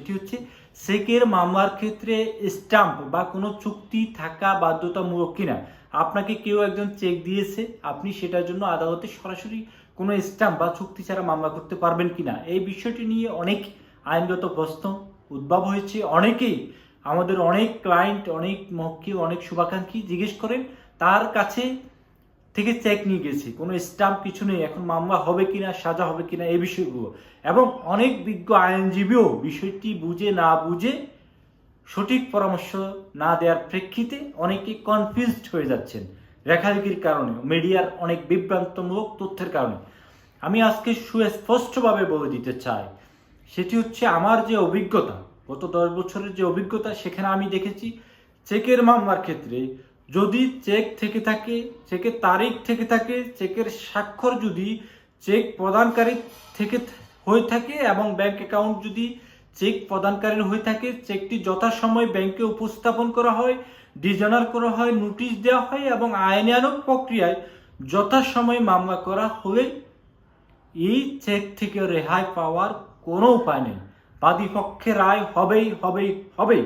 সেটি হচ্ছে চেকের মামলার ক্ষেত্রে স্টাম্প বা কোনো চুক্তি থাকা বাধ্যতামূলক কিনা। আপনাকে কেউ একজন চেক দিয়েছে, আপনি সেটার জন্য আদালতে সরাসরি কোনো স্টাম্প বা চুক্তি ছাড়া মামলা করতে পারবেন কিনা? এই বিষয়টি নিয়ে অনেক আইনগত প্রশ্ন উদ্ভব হয়েছে। অনেকেই, আমাদের অনেক ক্লায়েন্ট, অনেক মক্কি অনেক শুভাকাঙ্ক্ষী জিজ্ঞেস করেন, তার কাছে থেকে চেক নিয়ে গেছি। কোনো স্টাম্প কিছু নেই। এখন মামলা হবে কিনা, সাজা হবে কিনা এই বিষয়গুলো। এবং অনেক বিজ্ঞ আইনজীবীও বিষয়টি বুঝে না বুঝে সঠিক পরামর্শ না দেওয়ার প্রেক্ষিতে অনেকে কনফিউজড হয়ে যাচ্ছেন রেখালেখির কারণে, মিডিয়ার অনেক বিভ্রান্তমূলক তথ্যের কারণে। আমি আজকে সুস্পষ্টভাবে বলে দিতে চাই, সেটি হচ্ছে আমার যে অভিজ্ঞতা, গত দশ বছরের যে অভিজ্ঞতা, সেখানে আমি দেখেছি, চেকের মামলার ক্ষেত্রে যদি চেক থেকে থাকে, চেকের তারিখ থেকে থাকে, চেকের স্বাক্ষর যদি চেক প্রদানকারী থেকে হয়ে থাকে এবং ব্যাংক অ্যাকাউন্ট যদি চেক প্রদানকারীর হয়ে থাকে, চেকটি যথাসময়ে ব্যাংকে উপস্থাপন করা হয় ডিজাইনার করা হয়, নোটিশ দেওয়া হয় এবং আইনানুগ প্রক্রিয়ায় যথাসময়ে মামলা করা হলে এই চেক থেকে রেহাই পাওয়ার কোনো উপায় নেই। বাদী পক্ষে রায় হবেই হবেই হবেই।